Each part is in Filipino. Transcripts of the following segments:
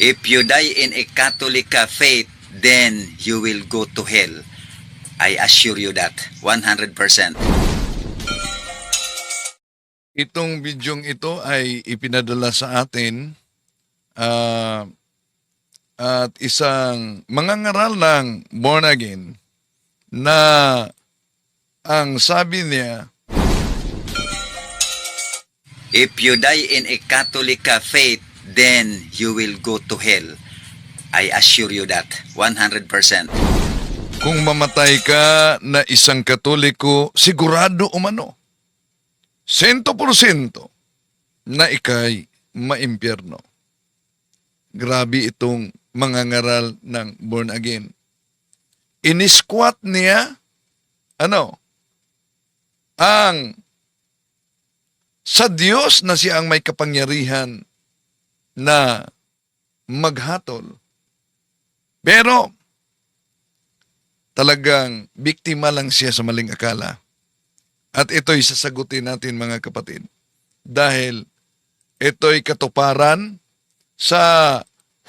If you die in a Catholic uh, faith, then you will go to hell. I assure you that 100%. Itong bidyong ito ay ipinadala sa atin ah, at isang mangangaral ng born again na ang sabi niya, If you die in a Catholic uh, faith, then you will go to hell. I assure you that 100%. kung mamatay ka na isang katoliko, sigurado umano, sento porsyento na ikay maimpyerno. Grabe itong mangangaral ng born again. Inisquat niya, ano, ang sa Diyos na siya ang may kapangyarihan na maghatol. Pero, talagang biktima lang siya sa maling akala. At ito'y sasagutin natin mga kapatid. Dahil ito'y katuparan sa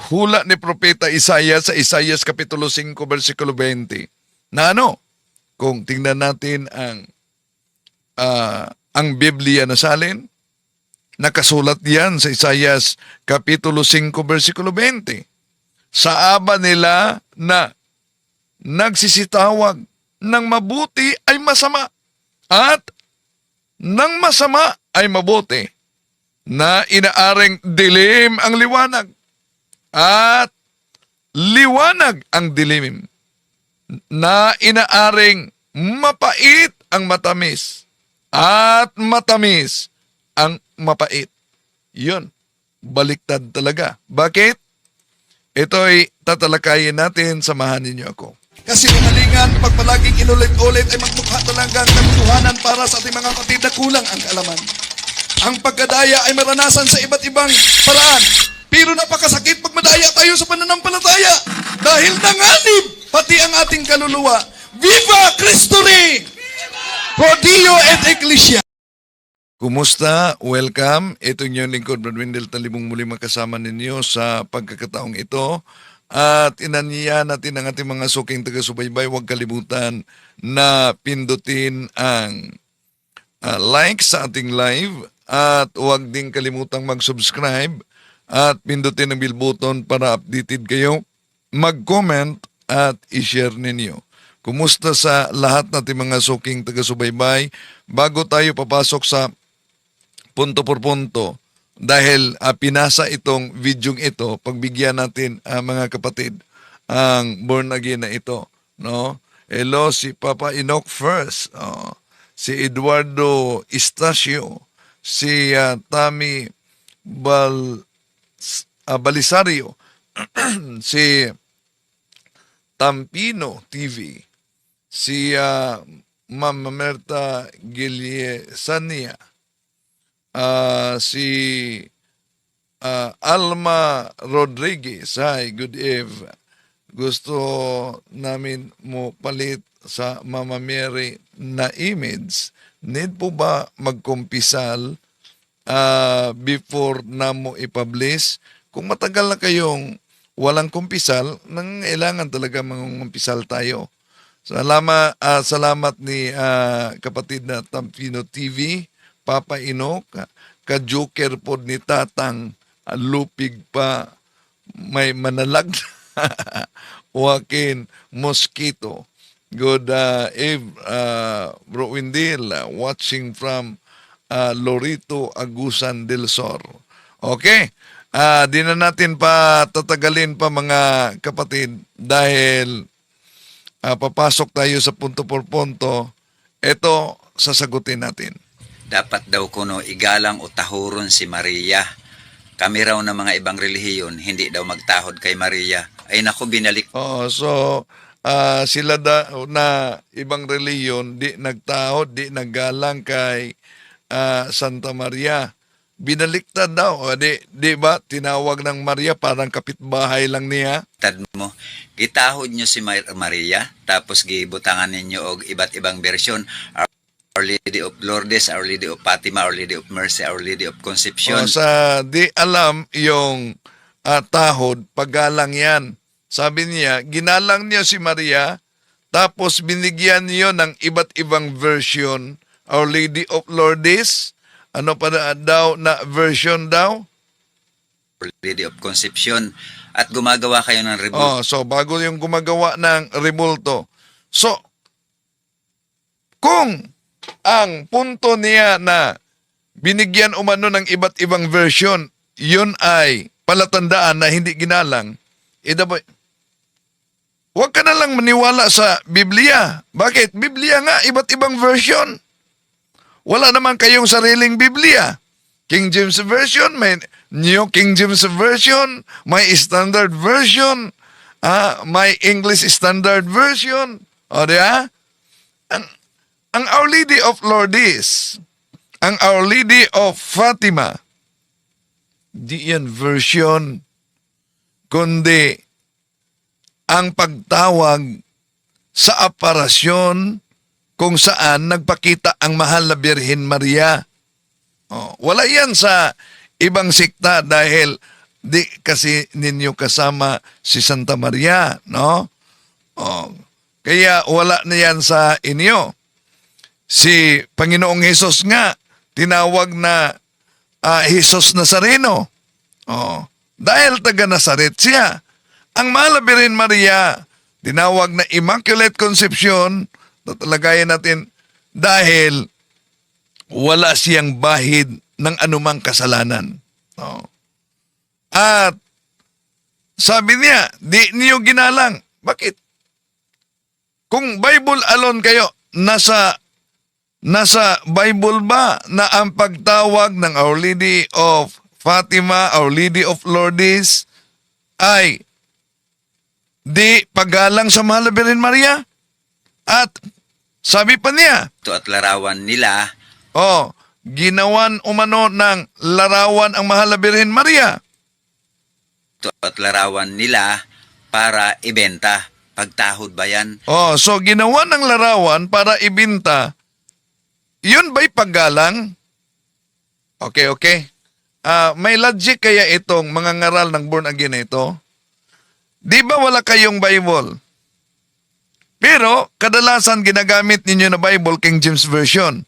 hula ni Propeta Isaiah sa Isaiah Kapitulo 5 versikulo 20. Na ano? Kung tingnan natin ang ah, ang Biblia na salin, nakasulat yan sa Isaiah Kapitulo 5 versikulo 20. Sa aba nila na nagsisitawag ng mabuti ay masama at ng masama ay mabuti na inaaring dilim ang liwanag at liwanag ang dilim na inaaring mapait ang matamis at matamis ang mapait. Yun, baliktad talaga. Bakit? Ito'y tatalakayin natin, samahan ninyo ako. Kasi umalingan, pag palaging inulit-ulit ay magmukha talaga ang katotohanan para sa ating mga kapatid na kulang ang kaalaman. Ang pagkadaya ay maranasan sa iba't ibang paraan. Pero napakasakit pag madaya tayo sa pananampalataya. Dahil nanganib pati ang ating kaluluwa. Viva Cristo Rey! Pro Dio et Ecclesia. Kumusta? Welcome. Ito yung lingkod, Brad Wendell Talibong muli makasama ninyo sa pagkakataong ito. At inaniya natin ang ating mga suking taga-subaybay. Huwag kalimutan na pindutin ang ah, like sa ating live at huwag din kalimutang mag-subscribe at pindutin ang bell button para updated kayo. Mag-comment at i-share ninyo. Kumusta sa lahat nating mga suking taga-subaybay? Bago tayo papasok sa punto por punto dahil ah, pinasa itong video ito pagbigyan natin ah, mga kapatid ang born again na ito no hello si Papa Enoch first oh. si Eduardo Estacio si ah, Tami Bal ah, Balisario si Tampino TV si ah, Ma'am Merta Giliesania Ah, si ah, Alma Rodriguez. Hi, good eve. Gusto namin mo palit sa Mama Mary na image. Need po ba magkumpisal ah, before na mo ipublish? Kung matagal na kayong walang kumpisal, nang kailangan talaga mangumpisal tayo. Salamat, ah, salamat ni ah, kapatid na Tampino TV. Papa Inok, ka-joker po ni Tatang, lupig pa, may manalag Joaquin Mosquito. Good uh, Eve, uh, Bro Windil, uh, watching from uh, Lorito Agusan del Sor. Okay, ah di na natin pa tatagalin pa mga kapatid dahil ah, papasok tayo sa punto por punto. Ito, sasagutin natin. Dapat daw kuno igalang o tahuron si Maria. Kami raw ng mga ibang relihiyon, hindi daw magtahod kay Maria. Ay naku, binalik Oo, so ah, sila da, na ibang reliyon di nagtahod, di naggalang kay ah, Santa Maria. Binaliktad daw, o di, di ba? Tinawag ng Maria parang kapitbahay lang niya. tad mo. Gitahod nyo si Mar- Maria, tapos gibutangan ninyo og iba't ibang bersyon. Our Lady of Lourdes, Our Lady of Fatima, Our Lady of Mercy, Our Lady of O, Conception. sa di alam yung ah, tahod, paggalang yan. Sabi niya, ginalang niya si Maria, tapos binigyan niyo ng iba't ibang version, Our Lady of Lourdes, ano pa na- daw na version daw? Lady of Conception. At gumagawa kayo ng revolt. Oh, so bago yung gumagawa ng remulto. So, kung ang punto niya na binigyan umano ng iba't ibang version, yun ay palatandaan na hindi ginalang, eh dapat, huwag ka na lang maniwala sa Biblia. Bakit? Biblia nga, iba't ibang version. Wala naman kayong sariling Biblia. King James Version, may New King James Version, may Standard Version, ah, may English Standard Version. O, di ba? Ang Our Lady of Lourdes, ang Our Lady of Fatima, di yan version, kundi ang pagtawag sa aparasyon kung saan nagpakita ang mahal na Birhen Maria. Oh, wala yan sa ibang sikta dahil di kasi ninyo kasama si Santa Maria, no? Oh, kaya wala na yan sa inyo. Si Panginoong Hesus nga, tinawag na Jesus Nazareno. Oh, dahil taga Nazaret siya. Ang Birhen Maria, tinawag na Immaculate Conception, tatalagayan natin, dahil wala siyang bahid ng anumang kasalanan. Oh. At sabi niya, di niyo ginalang. Bakit? Kung Bible alone kayo, nasa nasa Bible ba na ang pagtawag ng Our Lady of Fatima, Our Lady of Lourdes ay di paggalang sa mahal na Birhen Maria? At sabi pa niya, Ito at larawan nila Oh, ginawan umano ng larawan ang mahal na Birhen Maria. ito at larawan nila para ibenta. Pagtahod ba yan? Oh, so ginawa ng larawan para ibinta. Yun ba'y paggalang? Okay, okay. Ah, may logic kaya itong mga ngaral ng born again na ito? Di ba wala kayong Bible? Pero kadalasan ginagamit ninyo na Bible King James Version.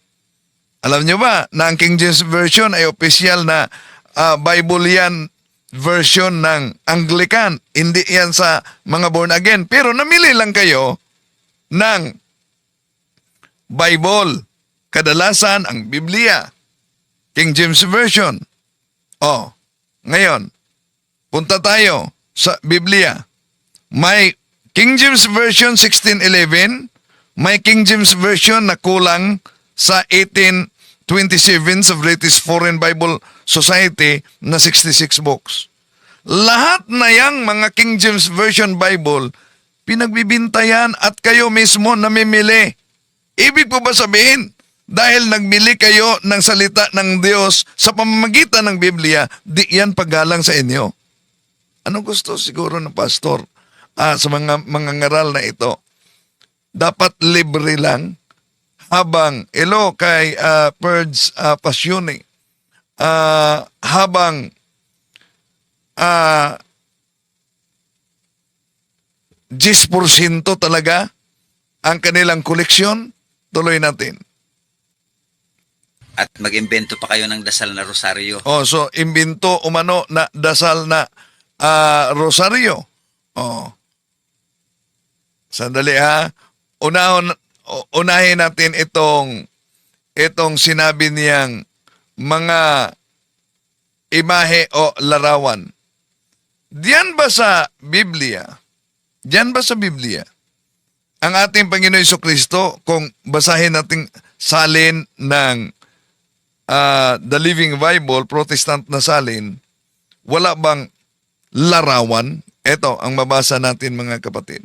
Alam nyo ba na ang King James Version ay opisyal na ah, Bible yan version ng Anglican. Hindi yan sa mga born again. Pero namili lang kayo ng Bible. Kadalasan ang Biblia. King James Version. Oh, ngayon, punta tayo sa Biblia. May King James Version 1611, may King James Version na kulang sa 1827 sa British Foreign Bible Society na 66 books. Lahat na yang mga King James Version Bible, pinagbibintayan at kayo mismo namimili. Ibig po ba sabihin, dahil nagmili kayo ng salita ng Diyos sa pamamagitan ng Biblia, di yan paggalang sa inyo. Ano gusto siguro ng pastor ah, sa mga mga ngaral na ito? Dapat libre lang habang ilo kay uh, Purge uh, Pasyone ah, habang ah 10% talaga ang kanilang koleksyon, tuloy natin. At mag-imbento pa kayo ng dasal na rosaryo. Oh, so imbento umano na dasal na ah, rosaryo. Oh. Sandali ha. Unahon unahin natin itong itong sinabi niyang mga imahe o larawan. Diyan ba sa Biblia? Diyan ba sa Biblia? Ang ating Panginoon Kristo, kung basahin natin salin ng ah, The Living Bible, Protestant na salin, wala bang larawan? Ito ang mabasa natin mga kapatid.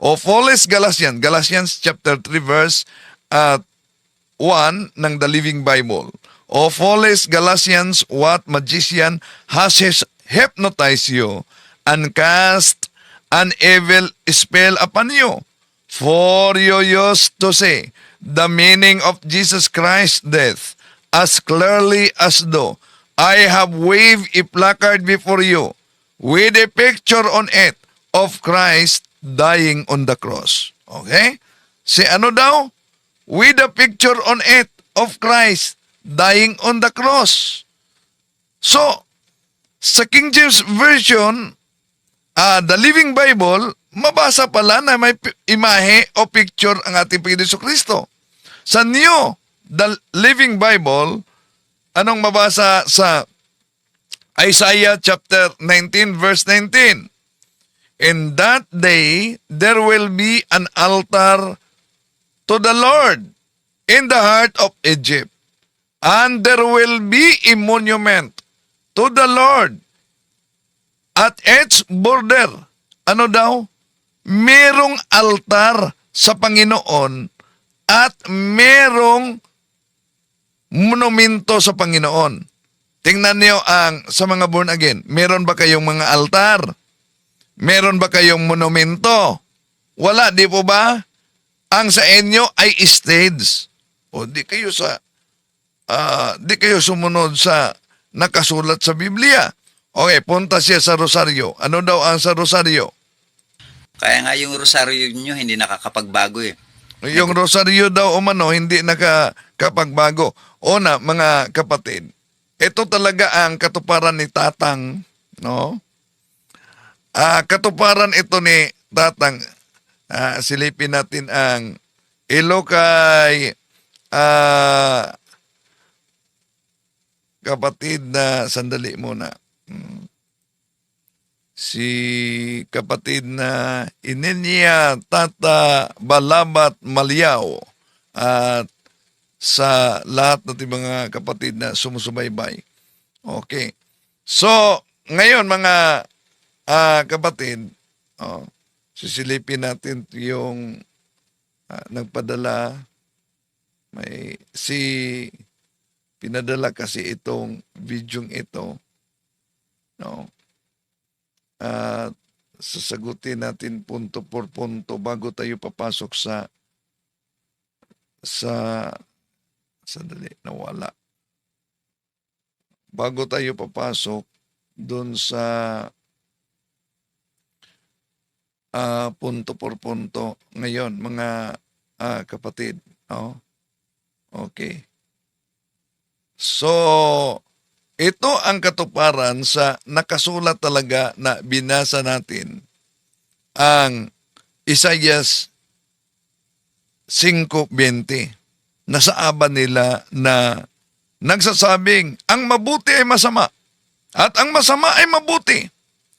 O Foles Galatians, Galatians chapter 3 verse at 1 ng The Living Bible. O Foles Galatians, what magician has hypnotized you and cast an evil spell upon you? For you used to say the meaning of Jesus Christ's death as clearly as though I have waved a placard before you. with a picture on it of Christ dying on the cross. Okay? Si ano daw? With a picture on it of Christ dying on the cross. So, sa King James Version, ah, the Living Bible, mabasa pala na may imahe o picture ang ating Panginoon Kristo. Sa New, the Living Bible, anong mabasa sa Isaiah chapter 19 verse 19? In that day, there will be an altar to the Lord in the heart of Egypt. And there will be a monument to the Lord at its border. Ano daw? Merong altar sa Panginoon at merong monumento sa Panginoon. Tingnan niyo ang sa mga born again. Meron ba kayong mga altar? Meron ba kayong monumento? Wala, di po ba? Ang sa inyo ay stage. O di kayo sa ah, di kayo sumunod sa nakasulat sa Biblia. Okay, punta siya sa Rosario. Ano daw ang sa Rosario? Kaya nga yung rosaryo nyo hindi nakakapagbago eh. Yung Rosario daw umano hindi nakakapagbago. Una, mga kapatid, ito talaga ang katuparan ni Tatang, no? Ah, katuparan ito ni Tatang. Ah, silipin natin ang ilo kay ah, kapatid na sandali muna. Hmm. Si kapatid na Ininya Tata Balabat Malyaw at sa lahat ng ating mga kapatid na sumusubaybay. Okay. So, ngayon mga ah, kapatid, oh, sisilipin natin yung ah, nagpadala may si pinadala kasi itong videong ito no at sasagutin natin punto por punto bago tayo papasok sa sa sandali nawala. Bago tayo papasok doon sa ah, punto por punto ngayon mga ah, kapatid no? Okay. So ito ang katuparan sa nakasulat talaga na binasa natin ang Isaias 5.20 na sa aba nila na nagsasabing ang mabuti ay masama at ang masama ay mabuti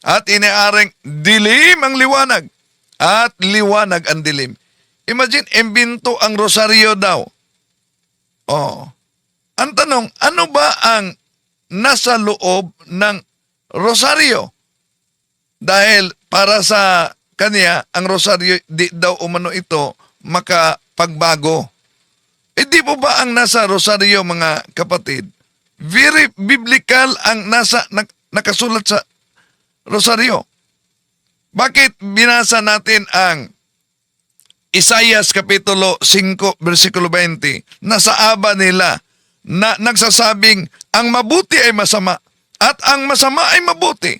at iniaring dilim ang liwanag at liwanag ang dilim. Imagine, imbinto ang rosaryo daw. Oh. Ang tanong, ano ba ang nasa loob ng rosaryo? Dahil para sa kanya, ang rosaryo, di daw umano ito makapagbago. Eh di po ba ang nasa rosaryo mga kapatid? Very biblical ang nasa nak- nakasulat sa rosaryo. Bakit binasa natin ang Isaias Kapitulo 5, versikulo 20, na aba nila na nagsasabing ang mabuti ay masama at ang masama ay mabuti.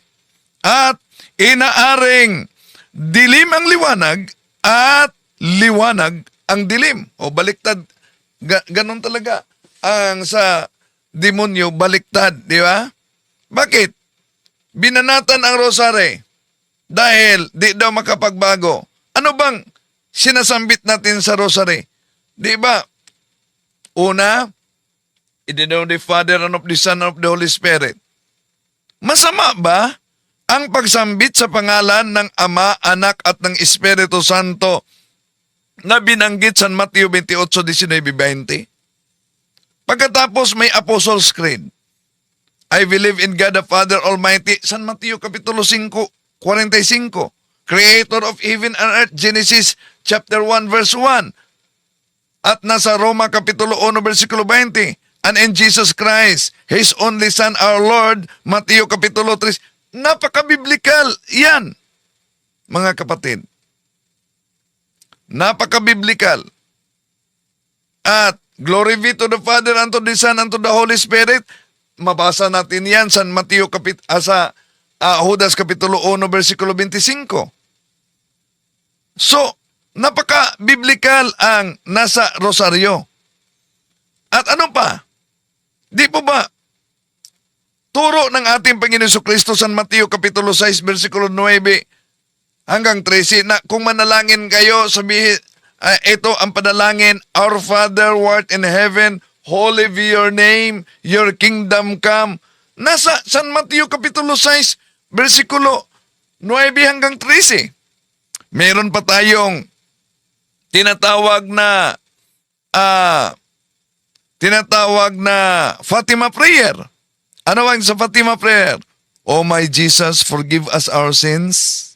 At inaaring dilim ang liwanag at liwanag ang dilim. O baliktad, ga- ganon talaga ang sa demonyo baliktad, di ba? Bakit? Binanatan ang rosary dahil di daw makapagbago. Ano bang sinasambit natin sa rosary? Di ba? Una, in the name of the Father and of the Son and of the Holy Spirit. Masama ba ang pagsambit sa pangalan ng Ama, Anak at ng Espiritu Santo na binanggit sa Mateo 28, 19, 20? Pagkatapos may Apostles' Creed. I believe in God the Father Almighty. San Mateo Kapitulo 5, 45. Creator of heaven and earth. Genesis chapter 1 verse 1. At nasa Roma Kapitulo 1 versikulo 20. And in Jesus Christ, His only Son, our Lord, Mateo Kapitulo 3. Napaka-biblical yan, mga kapatid. Napaka-biblical. At glory be to the Father, and to the Son, and to the Holy Spirit. Mabasa natin yan sa Mateo kapit ah, sa ah, Judas Kapitulo 1, versikulo 25. So, napaka-biblical ang nasa rosaryo. At ano pa? Di po ba turo ng ating Panginoon Kristo San Mateo Kapitulo 6, versikulo 9 hanggang 13 na kung manalangin kayo, sabihin, ah, ito ang panalangin, Our Father who art in heaven, holy be your name, your kingdom come. Nasa San Mateo Kapitulo 6, versikulo 9 hanggang 13. Meron pa tayong tinatawag na ah tinatawag na Fatima prayer. Ano ang sa Fatima prayer? Oh my Jesus, forgive us our sins.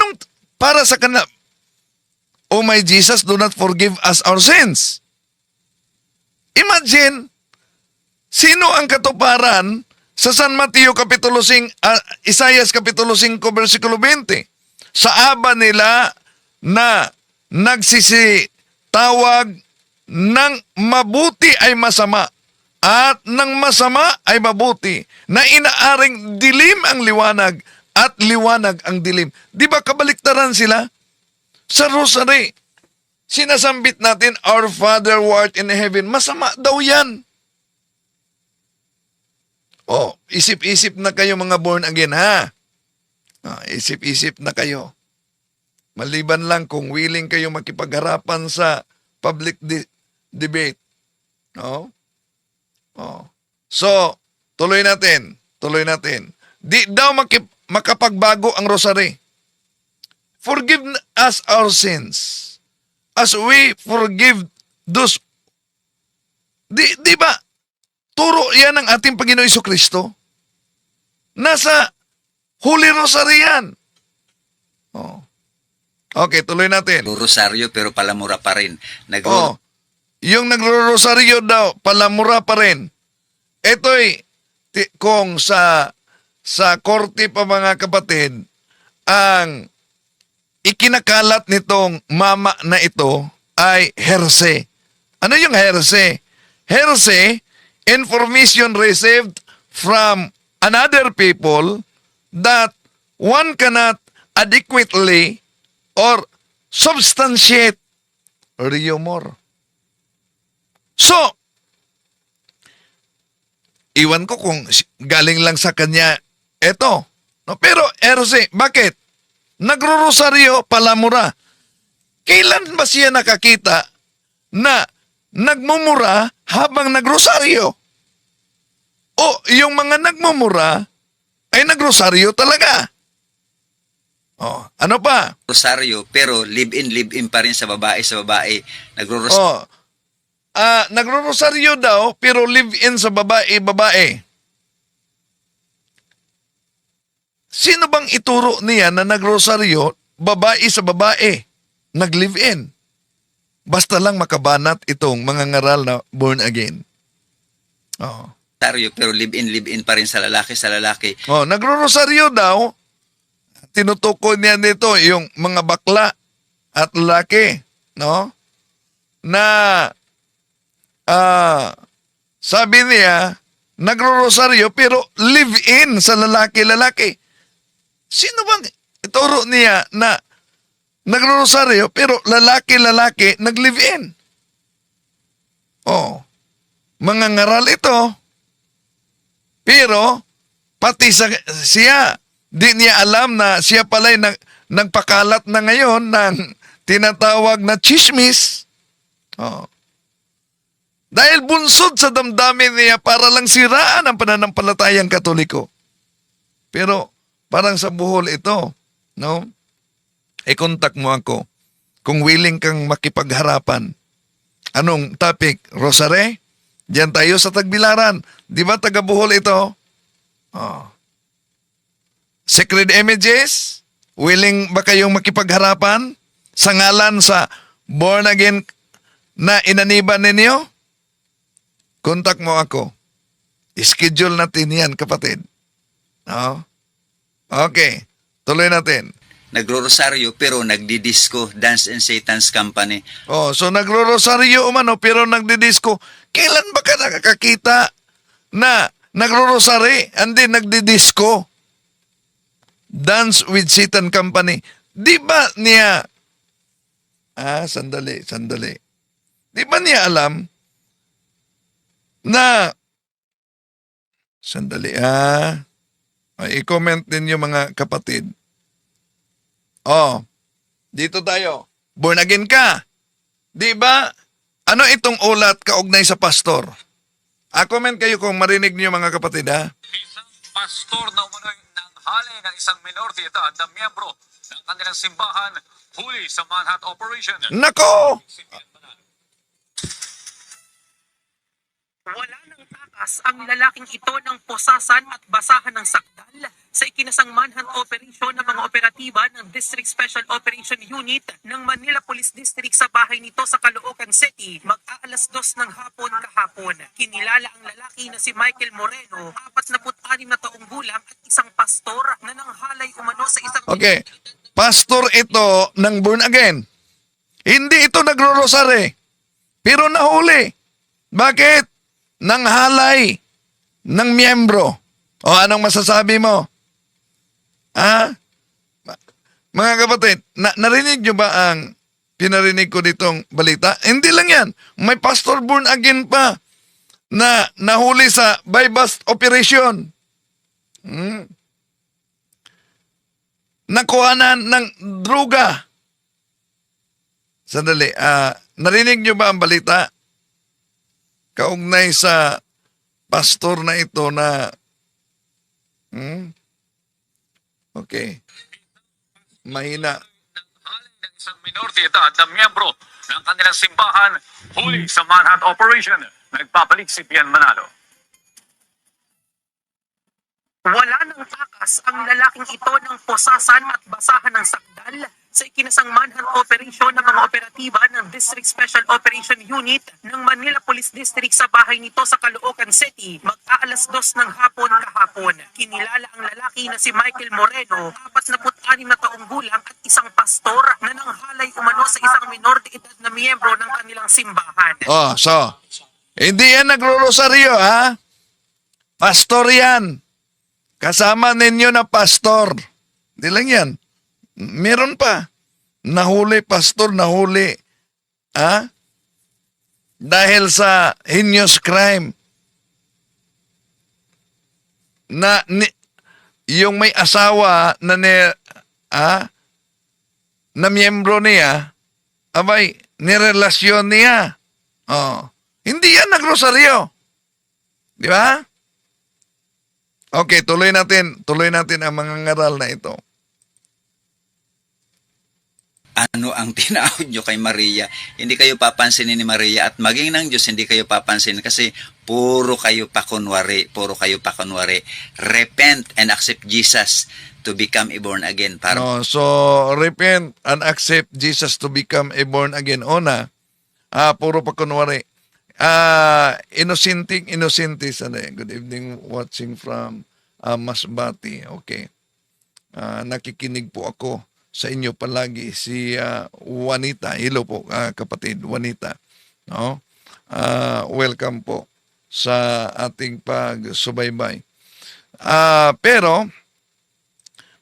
Anong para sa kanila? Oh my Jesus, do not forgive us our sins. Imagine, sino ang katuparan sa San Mateo Kapitulo 5, ah, Isaias Kapitulo 5, versikulo 20? Sa aba nila na nagsisitawag ng mabuti ay masama at ng masama ay mabuti na inaaring dilim ang liwanag at liwanag ang dilim. Di ba kabaliktaran sila? Sa rosary, sinasambit natin, Our Father who art in heaven. Masama daw yan. Oh, isip-isip na kayo mga born again, ha? Ah, isip-isip na kayo. Maliban lang kung willing kayo makipagharapan sa public di- debate. No? Oh. So, tuloy natin. Tuloy natin. Di daw makip- makapagbago ang rosary. Forgive us our sins as we forgive those Di, di ba? Turo yan ng ating Panginoon Iso Kristo. Nasa Holy Rosary yan. Oh. Okay, tuloy natin. Rosaryo pero palamura pa rin. Nag Oh, yung nagro-rosaryo daw, palamura pa rin. Ito'y kung sa sa korte pa mga kapatid, ang ikinakalat nitong mama na ito ay herse. Ano yung herse? Herse, information received from another people that one cannot adequately or substantiate rumor. So, iwan ko kung galing lang sa kanya eto. No, pero, Erose, bakit? Nagro-rosaryo, palamura. Kailan ba siya nakakita na nagmumura habang nagrosaryo? O yung mga nagmumura ay nagrosaryo talaga. Oh, ano pa? Rosaryo pero live-in, live-in pa rin sa babae, sa babae. Nagro-rosaryo. Oh. Ah, nagro-rosaryo daw pero live-in sa babae, babae. Sino bang ituro niya na nagrosaryo, babae sa babae, nag-live-in? Basta lang makabanat itong mga ngaral na born again. Oh. Rosaryo pero live-in, live-in pa rin sa lalaki, sa lalaki. Oh, nagro-rosaryo daw, tinutukoy niya dito yung mga bakla at lalaki, no? Na ah sabi niya, nagro-rosaryo pero live-in sa lalaki-lalaki. Sino bang ituro niya na nagro-rosaryo pero lalaki-lalaki nag-live-in? Oh, mga ngaral ito. Pero, pati sa, siya, di niya alam na siya pala'y nag, nagpakalat na ngayon ng tinatawag na chismis. Oh. Dahil bunsod sa damdamin niya para lang siraan ang pananampalatayang katoliko. Pero parang sa buhol ito, no? I-contact mo ako kung willing kang makipagharapan. Anong topic? Rosary? Diyan tayo sa Tagbilaran. Di ba taga Bohol ito? Oh. Sacred images? Willing ba kayong makipagharapan sa ngalan sa born again na inaniban ninyo? Contact mo ako. Schedule natin yan, kapatid. No? Okay. Tuloy natin. Nagro-rosaryo pero nagdi-disco, Dance and Satan's Company. Oh, so nagro-rosaryo umano pero nagdidisco. Kailan ba ka nakakakita na nagro-rosary and then nagdidisco? Dance with Satan Company. Di ba niya, ah, sandali, sandali. Di ba niya alam na, sandali, ah, ay, i-comment ninyo mga kapatid. Oh, dito tayo. Born again ka. Di ba? Ano itong ulat kaugnay sa pastor? Ah, comment kayo kung marinig niyo mga kapatid ha. Isang pastor na umano'y nanghali ng isang minor de edad na miyembro ng kanilang simbahan huli sa manhunt operation. Nako! Wala nang takas ang lalaking ito ng posasan at basahan ng sakdal sa ikinasang manhunt operation ng mga operatiba ng District Special Operation Unit ng Manila Police District sa bahay nito sa Caloocan City mag-aalas dos ng hapon kahapon. Kinilala ang lalaki na si Michael Moreno, 46 na taong gulang at isang pastor na nanghalay umano sa isang Okay. Pastor ito ng born again. Hindi ito nagro-rosary. Pero nahuli. Bakit? Nanghalay ng miyembro. O anong masasabi mo? Ha? Mga kapatid, na- narinig nyo ba ang pinarinig ko ditong balita? Hindi lang yan. May pastor born again pa na nahuli sa bypass operation. Hmm nakuhanan ng droga. Sandali, ah, narinig nyo ba ang balita? Kaugnay sa pastor na ito na, hmm? Okay. Mahina. Ng isang minor de edad na miyembro ng kanilang simbahan huli sa manhunt operation. Nagpapalik si Pian Manalo. Wala nang takas ang lalaking ito ng posasan at basahan ng sakdal sa ikinasang manhunt operation ng mga operatiba ng District Special Operation Unit ng Manila Police District sa bahay nito sa Caloocan City mag-aalas dos ng hapon kahapon. Kinilala ang lalaki na si Michael Moreno, 46 na taong gulang at isang pastor na nanghalay umano sa isang minor de edad na miyembro ng kanilang simbahan. Oh, so, hindi yan nagro-rosaryo, ha? Pastor yan. Kasama ninyo na pastor. Hindi lang yan. Meron pa. Nahuli, pastor, nahuli. Ha? Dahil sa heinous crime. Na, ni, yung may asawa na ni, ha? Na miyembro niya, abay, nirelasyon niya. Oh. Hindi yan nagrosaryo. Di ba? Okay, tuloy natin. Tuloy natin ang mga ngaral na ito. Ano ang tinawag nyo kay Maria. Hindi kayo papansinin ni Maria at maging ng Diyos hindi kayo papansin kasi puro kayo pakunwari, puro kayo pakunwari. Repent and accept Jesus to become a born again. Para No, so, repent and accept Jesus to become a born again. Una, ah, puro pa kunwari. Ah, innocenting, innocentis. Ano, good evening, watching from ah, Masbati. Okay. Ah, nakikinig po ako sa inyo palagi si ah, Juanita. Hello po ah, kapatid Juanita. No? Ah, welcome po sa ating pagsubaybay. Ah, pero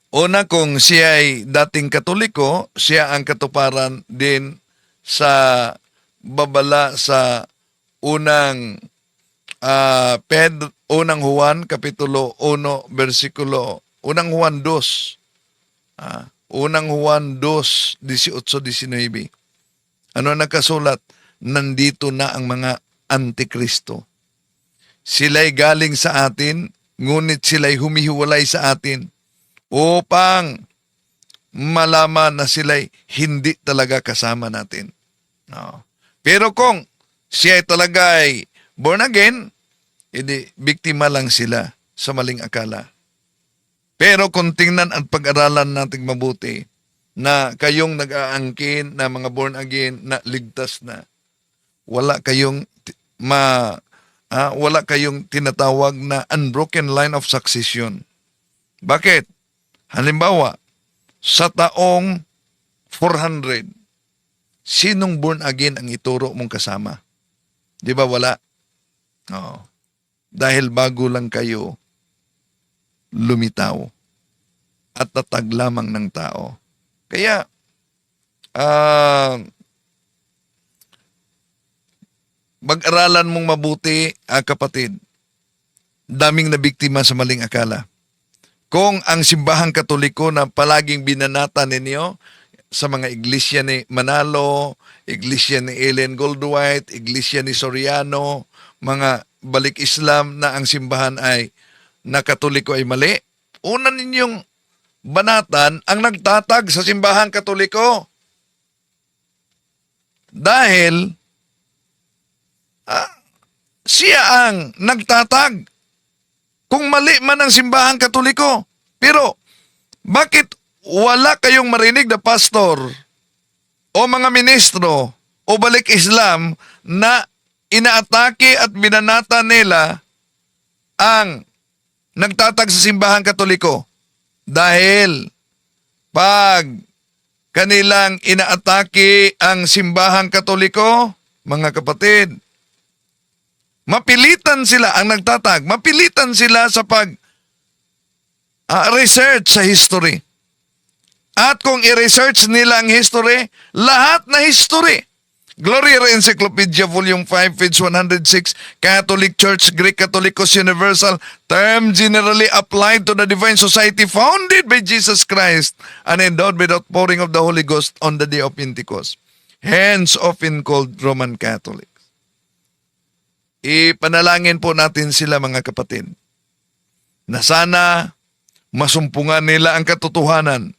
una kung siya ay dating katoliko, siya ang katuparan din sa babala sa unang ah, Ped, unang Juan kapitulo 1 versikulo unang Juan 2 ah, unang Juan 2 18-19 ano nakasulat nandito na ang mga antikristo sila'y galing sa atin ngunit sila'y humihiwalay sa atin upang malaman na sila'y hindi talaga kasama natin. No. Pero kung siya talaga ay born again, hindi, biktima lang sila sa maling akala. Pero kung tingnan at pag-aralan natin mabuti na kayong nag-aangkin na mga born again na ligtas na, wala kayong ma ah, wala kayong tinatawag na unbroken line of succession. Bakit? Halimbawa, sa taong 400, sinong born again ang ituro mong kasama? Di ba wala? Oo. Dahil bago lang kayo lumitaw. at tatag lamang ng tao. Kaya, ah, mag-aralan mong mabuti, ah, kapatid. Daming nabiktima sa maling akala. Kung ang simbahang katoliko na palaging binanata ninyo sa mga iglesia ni Manalo, iglesia ni Ellen Goldwhite, iglesia ni Soriano, mga balik Islam na ang simbahan ay na katoliko ay mali, una ninyong banatan ang nagtatag sa simbahang katoliko. Dahil ah, siya ang nagtatag. Kung mali man ang simbahang katoliko. Pero bakit wala kayong marinig na pastor o mga ministro o balik Islam na inaatake at binanata nila ang nagtatag sa simbahang katoliko? Dahil pag kanilang inaatake ang simbahang katoliko, mga kapatid, mapilitan sila ang nagtatag, mapilitan sila sa pag ah, research sa history. At kung i-research nila ang history, lahat na history. Gloria Encyclopedia Volume 5, page 106, Catholic Church, Greek Catholicos Universal, term generally applied to the divine society founded by Jesus Christ and endowed with outpouring of the Holy Ghost on the day of Pentecost. Hence often called Roman Catholic. Ipanalangin po natin sila mga kapatid na sana masumpungan nila ang katotohanan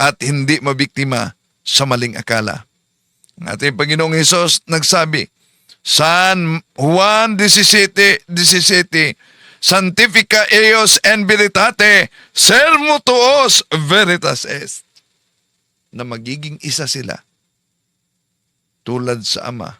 at hindi mabiktima sa maling akala. Ang ating Panginoong Hesus nagsabi, San Juan 17, 17, Santifica eos en veritate, sermo tuos veritas est. Na magiging isa sila tulad sa Ama